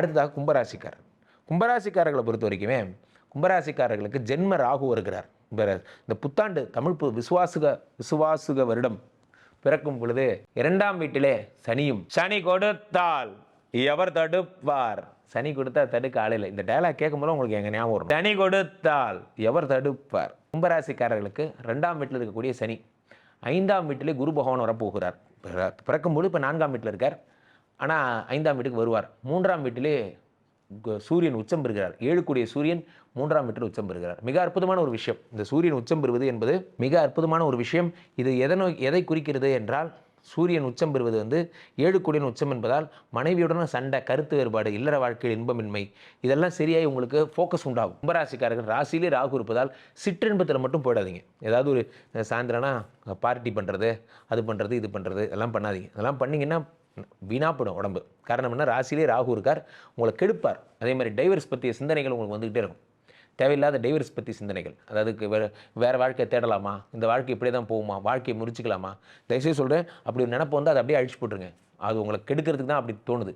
அடுத்ததாக கும்பராசிக்காரர். கும்பராசிக்காரர்களை பொறுத்த வரைக்குமே கும்பராசிக்காரர்களுக்கு ஜென்ம ராகு வருகிறார். இந்த- இந்த புத்தாண்டு தமிழ் பு- விசுவாசுக விசுவாசுக வருடம் பிறக்கும் பொழுது இரண்டாம் வீட்டிலே சனியும் சனி கொடுத்தால் எவர் தடுப்பார்? சனி கொடுத்தா தடுக்க ஆளில்லை இந்த டயலாக் கேட்கும்போது உங்களுக்கு எங்கள் ஞாபகம் வரும். சனி கொடுத்தால் எவர் தடுப்பார்? கும்பராசிக்காரர்களுக்கு ரெண்டாம் வீட்டில் இருக்கக்கூடிய சனி ஐந்தாம் வீட்டிலே குரு பகவான் வரப்போகிறார். பிறக்கும்போது இப்போ நான்காம் வீட்டில் இருக்கார். ஆனால் ஐந்தாம் வீட்டுக்கு வருவார். மூன்றாம் வீட்டிலே சூரியன் உச்சம் பெறுகிறார். ஏழுக்குடிய சூரியன் மூன்றாம் வீட்டில் உச்சம் பெறுகிறார். மிக அற்புதமான ஒரு விஷயம். இந்த சூரியன் உச்சம் பெறுவது என்பது மிக அற்புதமான ஒரு விஷயம். இது எதனோ எதை குறிக்கிறது என்றால் சூரியன் உச்சம் பெறுவது வந்து ஏழுக்குடியின் உச்சம் என்பதால் மனைவியுடன் சண்டை கருத்து வேறுபாடு இல்லற வாழ்க்கையில் இன்பமின்மை இதெல்லாம் சரியாய் உங்களுக்கு ஃபோக்கஸ் உண்டாகும். கும்பராசிக்காரர்கள் ராசியிலே ராகு இருப்பதால் சிற்றின்பத்தில் மட்டும் போயிடாதீங்க. ஏதாவது ஒரு சாயந்தரம்னா பார்ட்டி பண்ணுறது அது பண்ணுறது இது பண்ணுறது இதெல்லாம் பண்ணாதீங்க. இதெல்லாம் பண்ணிங்கன்னா வீணா போடும் உடம்பு. காரணம் என்ன ராசிலே ராகு இருக்கார் உங்களை கெடுப்பார். அதே மாதிரி டைவர்ஸ் பற்றிய சிந்தனைகள் உங்களுக்கு வந்துக்கிட்டே இருக்கும். தேவையில்லாத டைவர்ஸ் பற்றி சிந்தனைகள். அதாவது வேறு வேறு வாழ்க்கையை தேடலாமா? இந்த வாழ்க்கை இப்படியே தான் போகுமா? வாழ்க்கையை முறிச்சிக்கலாமா? தயவுசெய்து சொல்கிறேன் அப்படி ஒரு நினப்பு வந்து அதை அப்படியே அழிச்சு போட்டுருங்க. அது உங்களை கெடுக்கிறதுக்கு தான் அப்படி தோணுது.